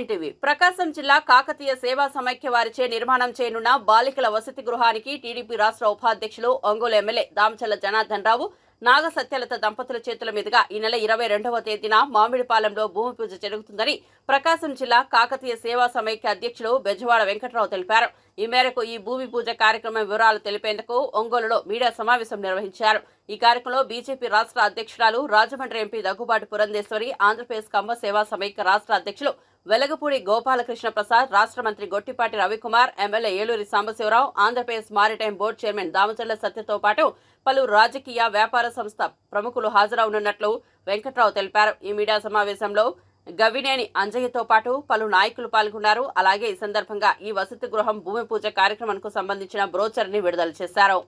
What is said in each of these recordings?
Welcome TV ప్రకాశం జిల్లా కాకతీయ సేవా సమైక్య వారిచే నిర్మాణం చేయనున్న బాలికల వసతి గృహానికి టీడీపీ రాష్ట్ర ఉపాధ్యక్షులు ఒంగోలు ఎమ్మెల్యే దామచల్ల జనార్దన్ రావు నాగ సత్యలత దంపతుల చేతుల మీదుగా ఈ నెల ఇరవై రెండవ తేదీన మామిడిపాలెంలో భూమి పూజ జరుగుతుందని ప్రకాశం జిల్లా కాకతీయ సేవా సమైక్య అధ్యక్షులు బెజవాడ వెంకట్రావు తెలిపారు. ఈ మేరకు ఈ భూమి పూజ కార్యక్రమం వివరాలు తెలిపేందుకు ఒంగోలులో మీడియా సమావేశం నిర్వహించారు. ఈ కార్యక్రమంలో బీజేపీ రాష్ట్ర అధ్యక్షురాలు రాజమండ్రి ఎంపీ దగ్గుబాటు పురంధేశ్వరి ఆంధ్రప్రదేశ్ కమ్మ సేవా సమైక్య రాష్ట్ర అధ్యక్షులు వెలగపూడి గోపాలకృష్ణ ప్రసాద్ రాష్ట్ర మంత్రి Gottipati Ravikumar MLA Eluri Sambasivarao Andhra Pradesh maritime board chairman Damacharla సత్యతో పాటు పలు రాజకీయ వ్యాపార సంస్థ ప్రముఖులు హాజరవనున్నట్లు వెంకట్రావు తెలిపారు. ఈ మీడియా సమావేశంలో గవినేని అంజయ్యతో పాటు పలు నాయకులు పాల్గొన్నారు. అలాగే ఈ సందర్భంగా ఈ వసతి గృహం భూమి పూజ కార్యక్రమానికి సంబంధించిన బ్రోచర్ని విడుదల చేశారు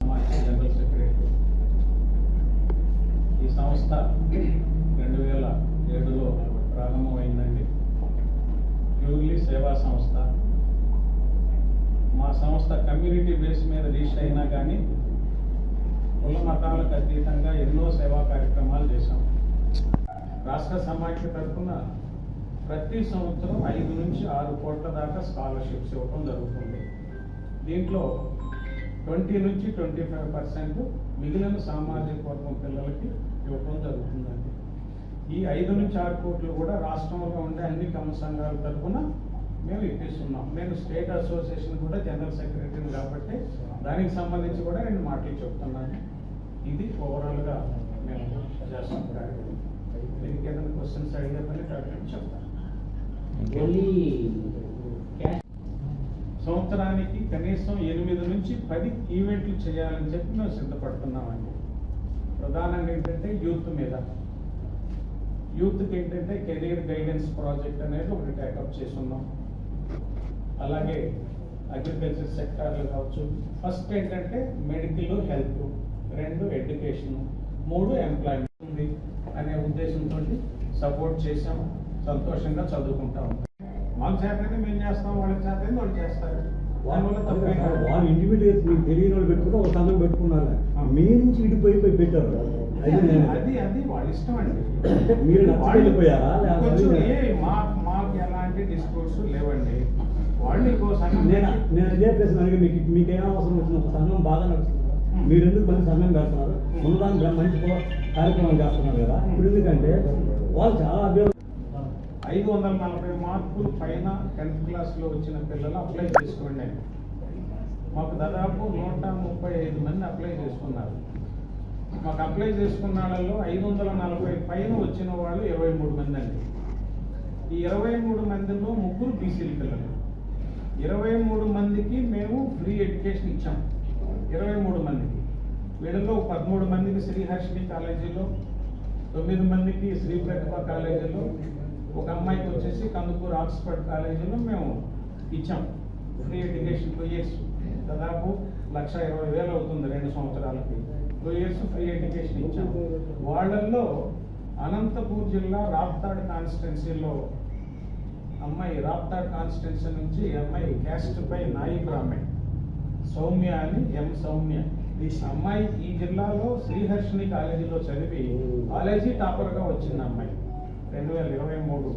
మాజీ జనరల్ సెక్రటరీ ఈ సంస్థ రెండు వేల ఏడులో ప్రారంభమైందండి ప్యూర్లీ సేవా సంస్థ. మా సంస్థ కమ్యూనిటీ బేస్ మీద రిజిస్టర్ అయినా కానీ కుల మతాలకు అతీతంగా ఎన్నో సేవా కార్యక్రమాలు చేశాం. రాష్ట్ర సమాఖ్య తరఫున ప్రతి సంవత్సరం ఐదు నుంచి ఆరు కోట్ల దాకా స్కాలర్షిప్స్ ఇవ్వడం జరుగుతుంది. దీంట్లో ట్వంటీ నుంచి ట్వంటీ ఫైవ్ పర్సెంట్ మిగిలిన సామాజిక వర్గం పిల్లలకి ఇవ్వడం జరుగుతుందండి. ఈ ఐదు నుంచి ఆరు కోట్లు కూడా రాష్ట్రంలో ఉండే అన్ని కమ్మ సంఘాల తరఫున మేము ఇప్పిస్తున్నాం. నేను స్టేట్ అసోసియేషన్ కూడా జనరల్ సెక్రటరీని కాబట్టి దానికి సంబంధించి కూడా నేను మాటలు చెప్తున్నాను. ఇది ఓవరాల్గా మేము చేస్తాం. కార్యక్రమం దీనికి ఏదైనా క్వశ్చన్స్ అడిగే పని కార్యక్రమం చెప్తాను సంవత్సరానికి కనీసం ఎనిమిది నుంచి పది ఈవెంట్లు చేయాలని చెప్పి మేము సిద్ధపడుతున్నామండి. ప్రధానంగా ఏంటంటే యూత్ మీద. యూత్కి ఏంటంటే కెరీర్ గైడెన్స్ ప్రాజెక్ట్ అనేది ఒకటి టేకప్ చేసి ఉన్నాం అలాగే అగ్రికల్చర్ సెక్టార్లు కావచ్చు. ఫస్ట్ ఏంటంటే మెడికల్ హెల్త్ రెండు ఎడ్యుకేషన్ మూడు ఎంప్లాయ్మెంట్ ఉంది అనే ఉద్దేశంతో సపోర్ట్ చేసాము సంతోషంగా చదువుకుంటాం మాకు చేతనే మేము చేస్తాం వాళ్ళకి చేతనే వాళ్ళు చేస్తారు. వాళ్ళు ఇండివిజువల్ మీకు తెలియని వాళ్ళు పెట్టుకుంటే ఒక సంఘం పెట్టుకున్నారు. మీ నుంచి ఇటుపోయి పోయి పెట్టారు. అది అది వాళ్ళ ఇష్టం అండి. మీరు ఏ మా మాకు ఎలాంటి డిస్ప్యూట్స్ లేవండి. వాళ్ళు ఇంకో సంఘం నేను? నేను అదే ప్రశ్న మీకు మీకేం అవసరం వచ్చిన ఒక సంఘం బాగా నడుస్తుంది మీరు ఎందుకు మంచి సంఘం పెడుతున్నారు? ఉన్నదాన్ని మంచి కార్యక్రమం చేస్తున్నారు కదా. ఇప్పుడు ఎందుకంటే వాళ్ళు చాలా అభివృద్ధి ఐదు వందల నలభై మార్కులు పైన టెన్త్ క్లాస్లో వచ్చిన పిల్లలు అప్లై చేసుకోండి. మాకు దాదాపు నూట ముప్పై ఐదు మంది అప్లై చేసుకున్నారు. మాకు అప్లై చేసుకున్న వాళ్ళలో ఐదు వందల నలభై పైన వచ్చిన వాళ్ళు ఇరవై మూడు మంది అండి. ఈ ఇరవై మూడు మందిలో ముగ్గురు బీసీల పిల్లలు. ఇరవై మూడు మందికి మేము ఫ్రీ ఎడ్యుకేషన్ ఇచ్చాం. ఇరవై మూడు మందికి. వీళ్ళలో పదమూడు మందికి శ్రీహర్షిని కాలేజీలో తొమ్మిది మందికి శ్రీ ప్రతిభ కాలేజీలో ఒక అమ్మాయికి వచ్చేసి కందుకూరు ఆక్స్ఫర్డ్ కాలేజీలో మేము ఇచ్చాం. Free education two years. దాదాపు లక్ష ఇరవై వేలు అవుతుంది రెండు సంవత్సరాలకి. టూ ఇయర్స్ ఫ్రీ ఎడ్యుకేషన్ ఇచ్చాం. వాళ్ళల్లో అనంతపూర్ జిల్లా రాప్తాడ్ కాన్స్టిట్యున్సీలో అమ్మాయి రాప్తాడ్ కాన్స్టిట్యున్సీ నుంచి అమ్మాయి క్యాస్ట్ పై నాయి బ్రాహ్మణ్ సౌమ్య అని ఎం సౌమ్య. ఈ అమ్మాయి ఈ జిల్లాలో శ్రీహర్షిని కాలేజీలో చదివి కాలేజీ టాపర్గా వచ్చింది అమ్మాయి. రెండు వేల ఇరవై మూడు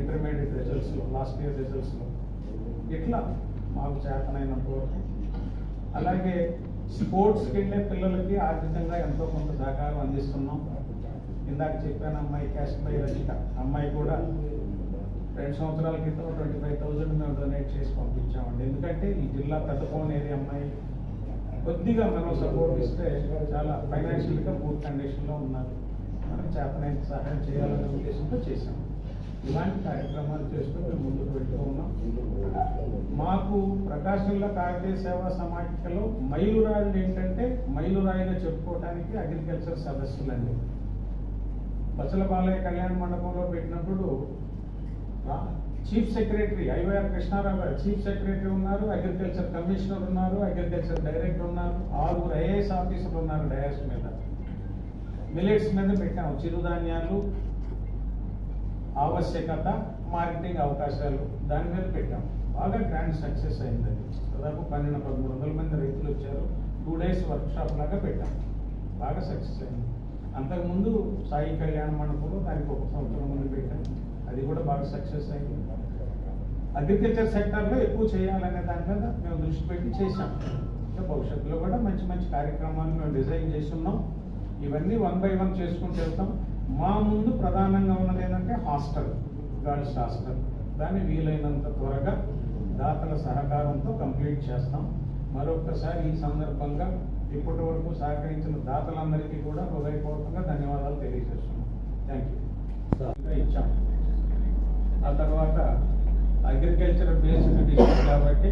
ఇంటర్మీడియట్ రిజల్ట్స్లో లాస్ట్ ఇయర్ రిజల్ట్స్లో ఇట్లా మాకు చేతనైనంత వరకు. అలాగే స్పోర్ట్స్కి వెళ్ళే పిల్లలకి ఆర్థికంగా ఎంతో కొంత సహకారం అందిస్తున్నాం. ఇందాక చెప్పాను అమ్మాయి క్యాస్ట్ బై రజిత అమ్మాయి కూడా రెండు సంవత్సరాల క్రితం ట్వంటీ ఫైవ్ థౌజండ్ మేము డొనేట్ చేసి పంపించామండి. ఎందుకంటే ఈ జిల్లా పెద్దపోన్ ఏరియా అమ్మాయి కొద్దిగా మనం సపోర్ట్ ఇస్తే చాలా ఫైనాన్షియల్గా పూర్ కండిషన్లో ఉన్నారు. మనం చేతనైన సహాయం చేయాలనే ఉద్దేశంతో చేశాం. ఇలాంటి కార్యక్రమాలు చేస్తూ మేము ముందుకు వెళ్తూ ఉన్నాం. మాకు ప్రకాశంలో కాకతీయ సేవా సమాఖ్యలో మైలురాయిలు ఏంటంటే మైలురాయిగా చెప్పుకోవడానికి అగ్రికల్చర్ సదస్సులండి. బచ్చల బాలయ్య కళ్యాణ మండపంలో పెట్టినప్పుడు chief secretary IYR Krishnarao garu chief secretary ఉన్నారు అగ్రికల్చర్ కమిషనర్ ఉన్నారు అగ్రికల్చర్ డైరెక్టర్ ఉన్నారు ఆరుగురు ఐఏఎస్ ఆఫీసర్లు ఉన్నారు డయాస్ మీద. మిలెట్స్ మీద పెట్టాము చిరుధాన్యాలు ఆవశ్యకత మార్కెటింగ్ అవకాశాలు దాని మీద పెట్టాం బాగా గ్రాండ్ సక్సెస్ అయింది. అది దాదాపు పన్నెండు పదమూడు వందల మంది రైతులు వచ్చారు. టూ డేస్ వర్క్ షాప్ లాగా పెట్టాం బాగా సక్సెస్ అయింది. అంతకుముందు సాయి కళ్యాణ మండపంలో దానికి ఒక సంవత్సరం ముందు పెట్టాం అది కూడా బాగా సక్సెస్ అయింది. అగ్రికల్చర్ సెక్టార్లో ఎక్కువ చేయాలనే దాని మీద మేము దృష్టి పెట్టి చేశాం. ఇంకా భవిష్యత్తులో కూడా మంచి మంచి కార్యక్రమాలు మేము డిజైన్ చేస్తున్నాం. ఇవన్నీ వన్ బై వన్ చేసుకుంటూ వెళ్తాం. మా ముందు ప్రధానంగా ఉన్నది ఏంటంటే హాస్టల్ గర్ల్స్ హాస్టల్. దాన్ని వీలైనంత త్వరగా దాతల సహకారంతో కంప్లీట్ చేస్తాం. మరొకసారి ఈ సందర్భంగా ఇప్పటి వరకు సహకరించిన దాతలందరికీ కూడా హృదయపూర్వకంగా ధన్యవాదాలు తెలియజేస్తున్నాం. Thank you. ఇచ్చాం. ఆ తర్వాత అగ్రికల్చర్ బేస్డ్ డిస్ట్రిక్ట్ కాబట్టి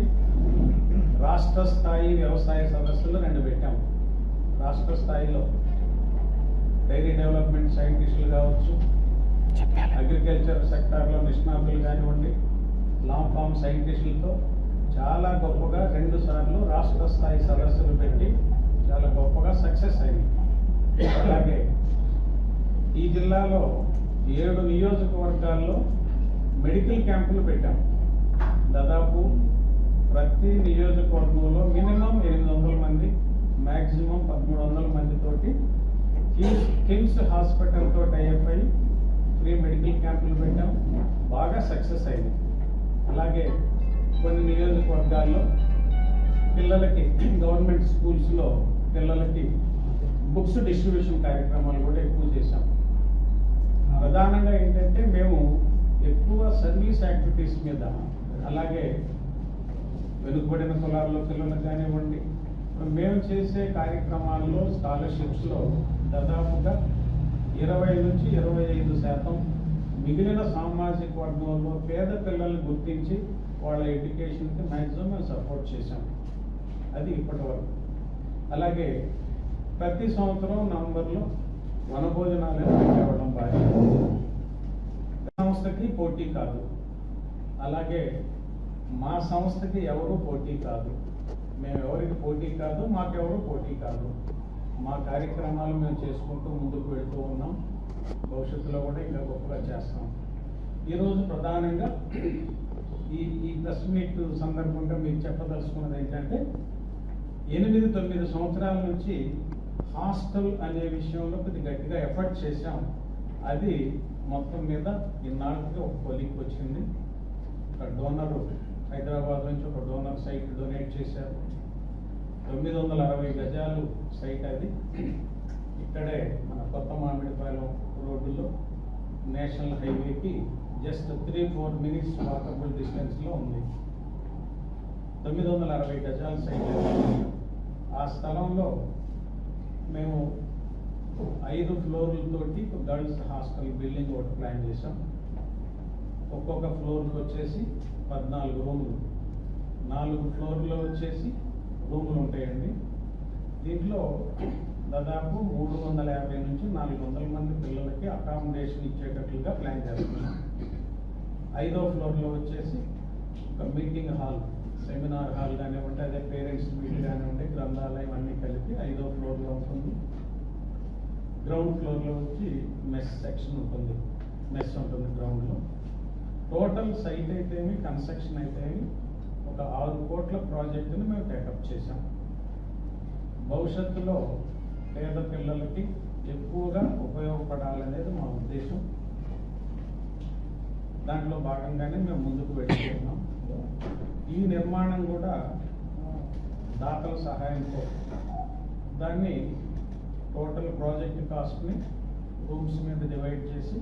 రాష్ట్ర స్థాయి వ్యవసాయ సదస్సులు రెండు పెట్టాం. రాష్ట్ర స్థాయిలో డైరీ డెవలప్మెంట్ సైంటిస్టులు కావచ్చు అగ్రికల్చర్ సెక్టార్లో నిష్ణాతులు కానివ్వండి లాంగ్ ఫామ్ సైంటిస్టులతో చాలా గొప్పగా రెండు సార్లు రాష్ట్ర స్థాయి సదస్సులు పెట్టి చాలా గొప్పగా సక్సెస్ అయింది. అలాగే ఈ జిల్లాలో ఏడు నియోజకవర్గాల్లో మెడికల్ క్యాంపులు పెట్టాం. దాదాపు ప్రతి నియోజకవర్గంలో మినిమం ఎనిమిది వందల మంది మ్యాక్సిమం పదమూడు వందల మందితోటి కిమ్స్ కిమ్స్ హాస్పిటల్తో టైఅప్ అయ్యి ఫ్రీ మెడికల్ క్యాంపులు పెట్టాం. బాగా సక్సెస్ అయింది. అలాగే కొన్ని నియోజకవర్గాల్లో పిల్లలకి గవర్నమెంట్ స్కూల్స్లో పిల్లలకి బుక్స్ డిస్ట్రిబ్యూషన్ కార్యక్రమాలు కూడా ఎక్కువ చేశాం. ప్రధానంగా ఏంటంటే మేము ఎక్కువ సర్వీస్ యాక్టివిటీస్ మీద అలాగే వెనుకబడిన కులాల్లో పిల్లలకు కానివ్వండి మేము చేసే కార్యక్రమాల్లో స్కాలర్షిప్స్లో దాదాపుగా ఇరవై నుంచి ఇరవై ఐదు శాతం మిగిలిన సామాజిక వర్గంలో పేద పిల్లల్ని గుర్తించి వాళ్ళ ఎడ్యుకేషన్కి మ్యాక్సిమం మేము సపోర్ట్ చేశాం. అది ఇప్పటి వరకు. అలాగే ప్రతి సంవత్సరం నవంబర్లో వనభోజనాలు పెట్టేవడం బాగా సంస్థకి పోటీ కాదు. అలాగే మా సంస్థకి ఎవరు పోటీ కాదు. మేము ఎవరికి పోటీ కాదు మాకెవరు పోటీ కాదు. మా కార్యక్రమాలు మేము చేసుకుంటూ ముందుకు వెళుతూ ఉన్నాం. భవిష్యత్తులో కూడా ఇంకా గొప్పగా చేస్తాం. ఈరోజు ప్రధానంగా ఈ ఈ ప్రెస్ మీట్ సందర్భంగా మీకు చెప్పదలుచుకున్నది ఏంటంటే ఎనిమిది తొమ్మిది సంవత్సరాల నుంచి హాస్టల్ అనే విషయంలో కొద్ది గట్టిగా ఎఫర్ట్ చేశాం. అది మొత్తం మీద ఇన్నాళ్ళకి ఒక కొలిక్ వచ్చింది. ఒక డోనర్ హైదరాబాద్ నుంచి ఒక డోనర్ సైట్ డొనేట్ చేశారు. తొమ్మిది వందల అరవై గజాలు సైట్ అది. ఇక్కడే మన కొత్త మామిడిపాలెం రోడ్డులో నేషనల్ హైవేకి just three four minutes walkable డిస్టెన్స్లో ఉంది. తొమ్మిది వందల అరవై గజాల సైట్ ఆ స్థలంలో మేము ఐదు ఫ్లోర్లతోటి గర్ల్స్ హాస్టల్ బిల్డింగ్ ఒకటి ప్లాన్ చేసాం ఒక్కొక్క ఫ్లోర్కి వచ్చేసి పద్నాలుగు రూములు. నాలుగు ఫ్లోర్లో వచ్చేసి రూములు ఉంటాయండి. దీంట్లో దాదాపు మూడు వందల యాభై నుంచి నాలుగు వందల మంది పిల్లలకి అకామిడేషన్ ఇచ్చేటట్లుగా ప్లాన్ చేస్తున్నాం. ఐదో ఫ్లోర్లో వచ్చేసి ఒక మీటింగ్ హాల్ సెమినార్ హాల్ కానివ్వండి అదే పేరెంట్స్ మీట్ కానివ్వండి గ్రంథాలయం అన్నీ కలిపి ఐదో ఫ్లోర్లో ఉంటుంది. గ్రౌండ్ ఫ్లోర్లో వచ్చి మెస్ సెక్షన్ ఉంటుంది. మెస్ ఉంటుంది గ్రౌండ్లో టోటల్ సైట్ అయితేమి కన్స్ట్రక్షన్ అయితేమి ఒక ఆరు కోట్ల ప్రాజెక్టుని మేము టేకప్ చేశాం. భవిష్యత్తులో పేద పిల్లలకి ఎక్కువగా ఉపయోగపడాలనేది మా ఉద్దేశం. దాంట్లో భాగంగానే మేము ముందుకు పెట్టుకున్నాం ఈ నిర్మాణం కూడా దాతల సహాయంతో. దాన్ని టోటల్ ప్రాజెక్ట్ కాస్ట్ని రూమ్స్ మీద డివైడ్ చేసి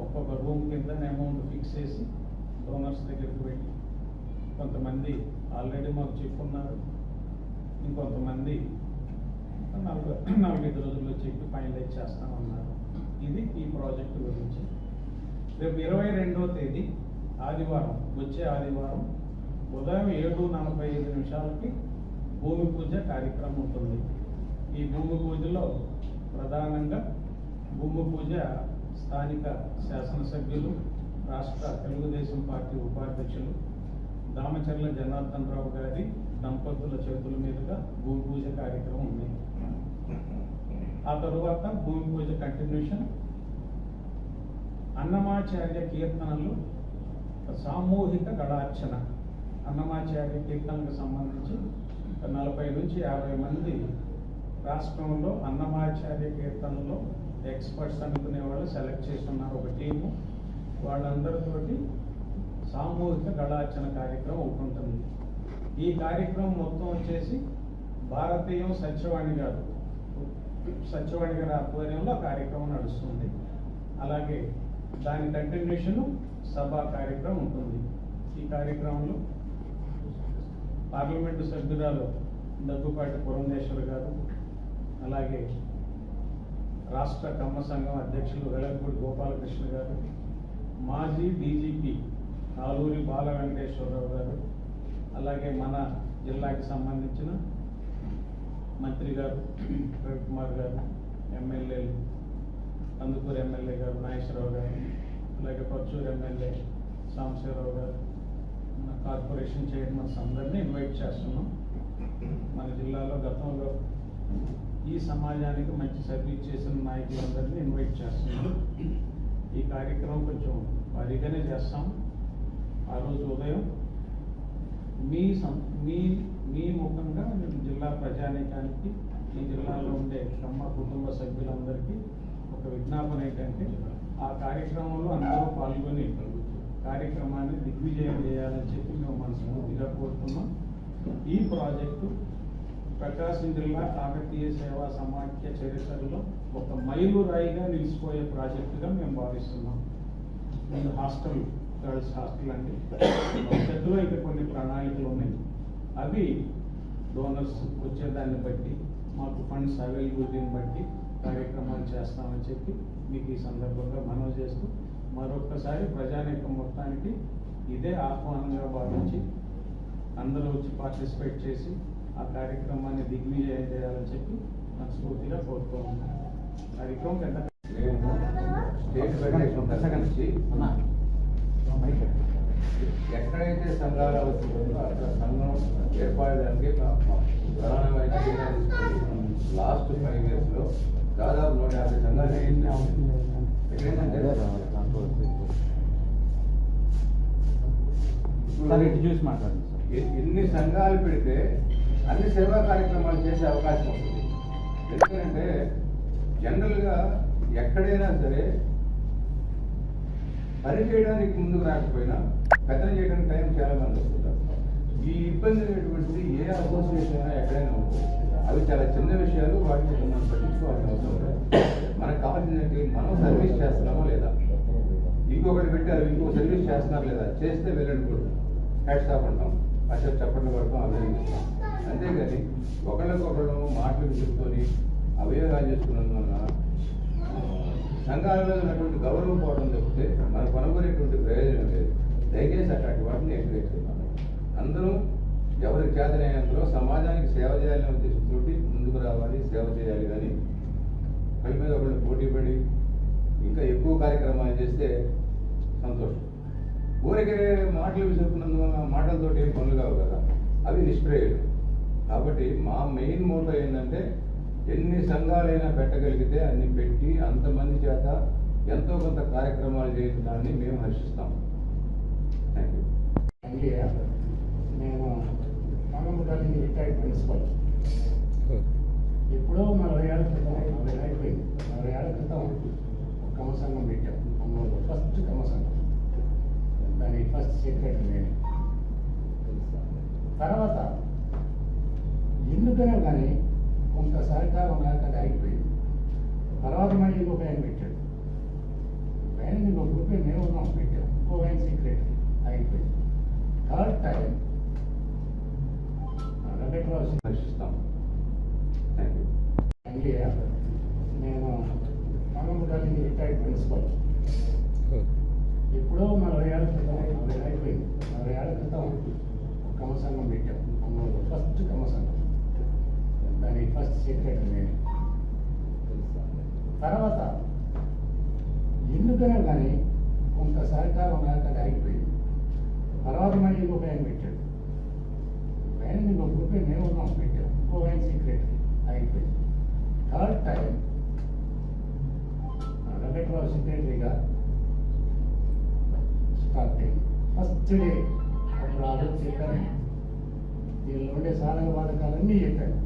ఒక్కొక్క రూమ్ కింద అమౌంట్ ఫిక్స్ చేసి డోనర్స్ దగ్గరికి వెళ్ళి కొంతమంది ఆల్రెడీ మాకు చెప్పున్నారు ఇంకొంతమంది నలభై నలభైదు రోజుల్లో చెప్పి ఫైనలైజ్ చేస్తామన్నారు ఇది ఈ ప్రాజెక్టు గురించి. రేపు ఇరవై రెండవ తేదీ ఆదివారం వచ్చే ఆదివారం ఉదయం ఏడు నలభై ఐదు నిమిషాలకి భూమి పూజ కార్యక్రమం ఉంటుంది. ఈ భూమి పూజలో ప్రధానంగా భూమి పూజ స్థానిక శాసనసభ్యులు రాష్ట్ర తెలుగుదేశం పార్టీ ఉపాధ్యక్షులు దామచర్ల జనార్దన్ రావు గారి దంపతుల చేతుల మీదుగా భూమి పూజ కార్యక్రమం ఉంది. ఆ తరువాత భూమి పూజ కంటిన్యూషన్ అన్నమాచార్య కీర్తనలు సామూహిక గళార్చన అన్నమాచార్య కీర్తనలకు సంబంధించి నలభై నుంచి యాభై మంది రాష్ట్రంలో అన్నమాచార్య కీర్తనలో ఎక్స్పర్ట్స్ అనుకునే వాళ్ళు సెలెక్ట్ చేస్తున్నారు ఒక టీము. వాళ్ళందరితోటి సామూహిక గళార్చన కార్యక్రమం ఉంటుంది. ఈ కార్యక్రమం మొత్తం వచ్చేసి భారతీయం సత్యవాణి గారు సత్యవాణి గారి ఆధ్వర్యంలో కార్యక్రమం నడుస్తుంది. అలాగే దాని కంటిన్యూషన్ సభా కార్యక్రమం ఉంటుంది. ఈ కార్యక్రమంలో పార్లమెంటు సభ్యురాలు దగ్గుపాటి పురంధేశ్వర్ గారు అలాగే రాష్ట్ర కమ్మ సంఘం అధ్యక్షులు వెలగపూడి గోపాలకృష్ణ గారు మాజీ డీజీపీ ఆలూరి బాల వెంకటేశ్వరరావు గారు అలాగే మన జిల్లాకి సంబంధించిన మంత్రి గారు రవికుమార్ గారు ఎమ్మెల్యేలు కందుకూరు ఎమ్మెల్యే గారు నాగేశ్వరరావు గారు అలాగే పచ్చూరు ఎమ్మెల్యే సాంబశివరావు గారు మన కార్పొరేషన్ చైర్మన్స్ అందరినీ ఇన్వైట్ చేస్తున్నాం. మన జిల్లాలో గతంలో ఈ సమాజానికి మంచి సర్వీస్ చేసిన నాయకులందరినీ ఇన్వైట్ చేస్తున్నాం ఈ కార్యక్రమం కొంచెం భారీగానే చేస్తాం. ఆ రోజు ఉదయం మీ సం మీ మీ ముఖంగా మేము జిల్లా ప్రజానీకానికి ఈ జిల్లాలో ఉండే శ్రమ కుటుంబ సభ్యులందరికీ ఒక విజ్ఞాపన ఏంటంటే ఆ కార్యక్రమంలో అందరూ పాల్గొని కార్యక్రమాన్ని దిగ్విజయం చేయాలని చెప్పి మేము మనస్ఫూర్తిగా కోరుతున్నాం. ఈ ప్రాజెక్టు ప్రకాశం జిల్లా కాకతీయ సేవా సమాఖ్య చరిత్రలో ఒక మైలురాయిగా నిలిచిపోయే ప్రాజెక్టుగా మేము భావిస్తున్నాం. ముందు హాస్టల్ గర్ల్స్ హాస్టల్ అండి. భవిష్యత్తులో ఇంకా కొన్ని ప్రణాళికలు ఉన్నాయి. అవి డోనర్స్ వచ్చేదాన్ని బట్టి మాకు ఫండ్స్ అవైలబిలిటీని బట్టి కార్యక్రమాలు చేస్తామని చెప్పి మీకు ఈ సందర్భంగా మనవి చేస్తూ మరొక్కసారి ప్రజానీకం మొత్తానికి ఇదే ఆహ్వానంగా భావించి అందరూ వచ్చి పార్టిసిపేట్ చేసి ఆ కార్యక్రమాన్ని దిగ్విజయం చేయాలని చెప్పి మనస్ఫూర్తిగా కోరుతూ ఉన్నాం కార్యక్రమం పెద్ద ఎక్కడైతే సంఘాలు అవుతుందో అక్కడ సంఘం ఏర్పడడానికి లాస్ట్ ఫైవ్ ఇయర్స్లో దాదాపు నూట యాభై సంఘాలు ఎన్ని సంఘాలు పెడితే అన్ని సేవా కార్యక్రమాలు చేసే అవకాశం ఉంటుంది. ఎందుకంటే జనరల్గా ఎక్కడైనా సరే పని చేయడానికి ముందుకు రాకపోయినా పెద్దలు చేయడానికి టైం చాలా మంది వస్తుంటారు. ఈ ఇబ్బంది అనేటువంటిది ఏ అసోసియేషన్ అయినా ఎక్కడైనా ఉంటుంది అవి చాలా చిన్న విషయాలు వాటిని మనం పట్టించుకోవాల్సిన అవసరం లేదు. మనకు కావాల్సిందంటే మనం సర్వీస్ చేస్తున్నామా లేదా? ఇంకొకటి పెట్టారు ఇంకో సర్వీస్ చేస్తున్నారు లేదా? చేస్తే వెళ్ళండి కూడా. హెడ్ స్టాప్ అంటాం. అసలు చెప్పండి పడతాం అభినందిస్తాం. అంతేగాని ఒకళ్ళకొకళ్ళు మాటలు చెప్పుకొని అవయోగాలు చేసుకున్నందువల్ల ఆ, సంఘాల మీద ఉన్నటువంటి గౌరవం పోవడం తప్పితే మనకు కొనుగోలేటువంటి ప్రయోజనం లేదు. దయచేసి అట్లాంటి వాటిని ఎంకరేజ్ అందరూ ఎవరికి చేతనైనంతలో సమాజానికి సేవ చేయాలనే ఉద్దేశంతో ముందుకు రావాలి సేవ చేయాలి కానీ ఒకళ్ళ మీద ఒకళ్ళు పోటీ పడి ఇంకా ఎక్కువ కార్యక్రమాలు చేస్తే సంతోషం. ఊరికే మాటలు విసురుకున్నందువల్ల మాటలతో ఏం పనులు కావు కదా. అవి నిష్ప్రయోజనం. కాబట్టి మా మెయిన్ మోటో ఏంటంటే ఎన్ని సంఘాలైనా పెట్టగలిగితే అన్ని పెట్టి అంతమంది చేత ఎంతో కొంత కార్యక్రమాలు చేయించడాన్ని మేము హర్షిస్తాం. థ్యాంక్ యూ నేను మంగళగిరి రిటైర్డ్ ప్రిన్సిపల్ ఎప్పుడో నలభై ఏళ్ళ క్రితం నలభై అయిపోయింది. నలభై ఏళ్ళ క్రితం ఒక పెట్టాం. అమ్మలో ఫస్ట్ కమసంగం దాని ఫస్ట్ సెక్రటరీ నేను. తర్వాత ఎందుకనే కానీ కొంత సహకారం లేక అది ఆగిపోయింది. తర్వాత మళ్ళీ ఇంకొక ఆయన పెట్టాడు. ఆయన ఇంకొక గ్రూప్ మేము ఉన్నాం పెట్టాం. ఇంకో ఆయన సెక్రటరీ ఆగిపోయింది. థర్డ్ టైం ఇండియా నేను మంగళగిరి రిటైర్డ్ ప్రిన్సిపల్ దీనిలో ఉండే సాధక బాధకాలన్నీ చెప్పాను.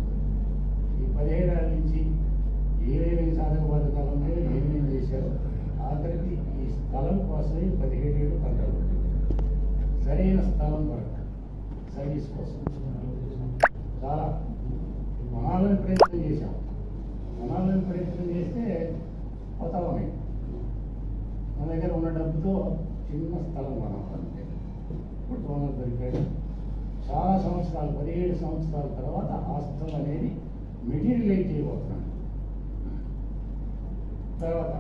ఈ పదిహేడాల నుంచి ఏమేమి సాధక బాధకాలు ఉన్నాయో ఏమేమి చేశారో ఆఖరికి ఈ స్థలం కోసమే పదిహేడు కంటలు సరైన స్థలం దొరక సర్వీస్ కోసం. చాలా కొనాలని ప్రయత్నం చేశాం. కొనాలని ప్రయత్నం చేస్తే పోతా మన దగ్గర ఉన్న డబ్బుతో చిన్న స్థలం మనం ఇప్పుడు ఓనర్ దొరికాడు. చాలా సంవత్సరాలు పదిహేడు సంవత్సరాల తర్వాత హాస్టల్ అనేది మెటీరియలైజ్ చేయబోతున్నాడు తర్వాత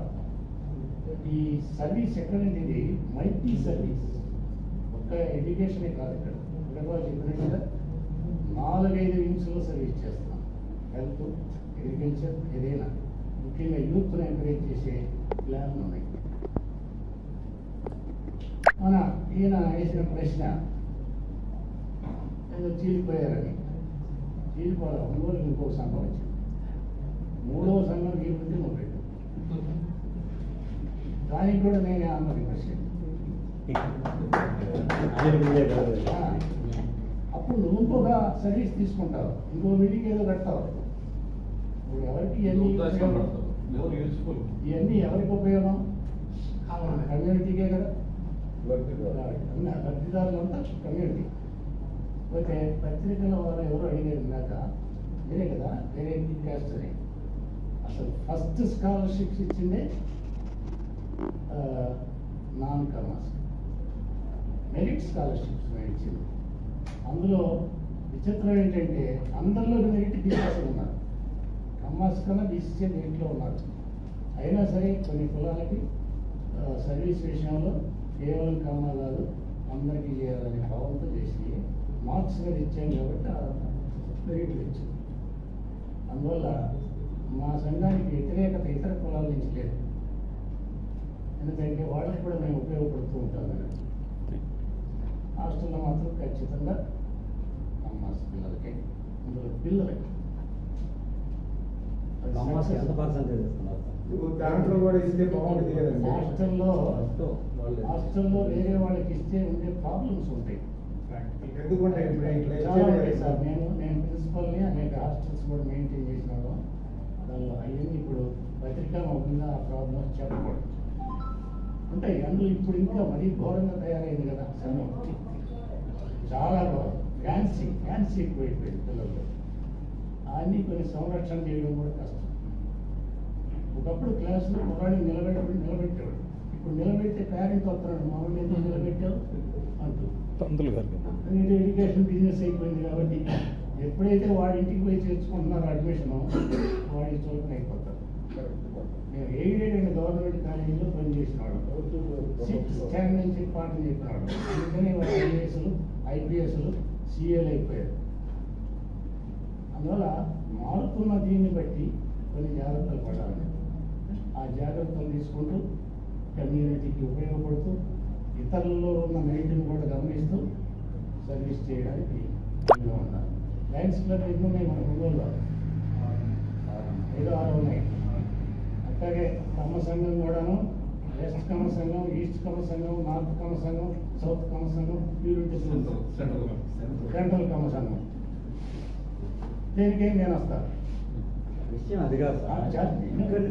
ఈ సర్వీస్ ఎక్కడ ఇది మల్టీ సర్వీస్. ఒక్క ఎడ్యుకేషనే కాదు ఇక్కడ. ఇక్కడ చెప్పినట్టుగా నాలుగైదు వింగ్స్లో సర్వీస్ చేస్తాను హెల్త్ అగ్రికల్చర్ ఏదైనా. ముఖ్యంగా యూత్ను ఎంకరేజ్ చేసే ప్లాన్లు ఉన్నాయి. మన ఈయన వేసిన ప్రశ్న ఏదో చీలిపోయారని. చీలిపోవాలి ఒంగోలు ఇంకో సంఘం వచ్చింది. మూడవ సంఘం గీపుంటే నువ్వు పెట్టు దానికి కూడా నేను. ఆ, అప్పుడు నువ్వు ఇంకొక సర్వీస్ తీసుకుంటావు ఇంకో వీడికి ఏదో కడతావు ఇప్పుడు ఎవరికి ఇవన్నీ ఎవరికి ఉపయోగం? కమ్యూనిటీకే కదా. అన్ని లబ్ధిదారులంతా కమ్యూనిటీ. ఓకే పత్రికల వాళ్ళు ఎవరు అడిగారు ఇందాక? మీరే కదా వేరే క్యాస్ట్ అని అసలు ఫస్ట్ స్కాలర్షిప్స్ ఇచ్చిందే నాన్ కమర్స్. మెరిట్ స్కాలర్షిప్స్ ఇచ్చింది. అందులో విచిత్రం ఏంటంటే అందరిలో మెరిట్ బీసీసీ ఉన్నారు. కమర్స్ కన్నా బీసీసీ మెరిట్లో ఉన్నారు. అయినా సరే కొన్ని కులాలకి సర్వీస్ విషయంలో కేవలం కమ్మ కాదు అందరికీ చేయాలనే భావంతో చేసి మార్క్స్ మీద ఇచ్చాం కాబట్టి ఆ మెరిట్లు ఇచ్చింది అందువల్ల మా సంఘానికి వ్యతిరేకత ఇతర కులాల నుంచి లేదు. ఎందుకంటే వాళ్ళకి కూడా మేము ఉపయోగపడుతూ ఉంటాం కదా. హాస్టల్లో మాత్రం ఖచ్చితంగా అమ్మాస్ పిల్లలకి అందులో పిల్లలకి? దాంట్లో కూడా ఇస్తే బాగుంటుంది హాస్టల్లో. హాస్టల్లో వేరే వాళ్ళకి ఇస్తే ఉండే ప్రాబ్లమ్స్ ఉంటాయి. ఎందుకంటే చాలా ఉంటాయి సార్. నేను నేను ప్రిన్సిపల్ని అనేక హాస్టల్స్ కూడా మెయింటైన్ చేసినాను. దానిలో అవన్నీ ఇప్పుడు పత్రికా ఆ ప్రాబ్లమ్స్ చెప్పకూడదు. ఉంటాయి. అందులో ఇప్పుడు ఇంకా మరీ ఘోరంగా తయారైంది కదా సంఘం చాలా ఫ్యాన్సీ ఫ్యాన్సీ ఎక్కువైపోయింది పిల్లల్లో అన్నీ కొన్ని సంరక్షణ చేయడం కూడా కష్టం. ఒకప్పుడు క్లాసులో కుర్రాడిని నిలబెట్టి నిలబెట్టేవాడు. ఇప్పుడు నిలబెడితే పేరెంట్ వస్తున్నాడు. మామూలు ఎందుకు నిలబెట్టావు? అంటూ. ఎందుకంటే ఎడ్యుకేషన్ బిజినెస్ అయిపోయింది కాబట్టి ఎప్పుడైతే వాడి ఇంటికి పోయి చేర్చుకుంటున్నారో అడ్మిషన్ వాడి చోటున అయిపోతారు నేను ఎయిడెడ్ అండ్ గవర్నమెంట్ కాలేజీలో పనిచేసినాడు సిక్స్త్ స్టాండ్ నుంచి పాఠం చెప్పినాడు అందుకని వాడు ఐఏఎస్లు ఐపీఎస్లు సిఏలు అయిపోయారు. అందువల్ల మారుతున్న దీన్ని బట్టి కొన్ని జాగ్రత్తలు పడాలి. ఆ జాగ్రత్తలు తీసుకుంటూ కమ్యూనిటీకి ఉపయోగపడుతూ ఇతరులలో ఉన్న మెరిట్ని కూడా గమనిస్తూ సర్వీస్ చేయడానికి వీలుగా ఉండాలి. లయన్స్ క్లబ్ ఎన్ని ఉన్నాయి మన ఒంగోలులో ఐదు ఆరు ఉన్నాయి. అట్లాగే కమ్మ సంఘం కూడాను వెస్ట్ కమ్మ సంఘం ఈస్ట్ కమ్మ సంఘం నార్త్ కమ్మ సంఘం సౌత్ కమ్మ సంఘం ప్యూరిటీ సెంట్రల్ కమ్మ సంఘం. దీనికి నేను వస్తాను? విషయం అది కాదు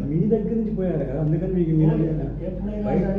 మీ దగ్గర నుంచి పోయారు కదా అందుకని మీకు ఎప్పుడైనా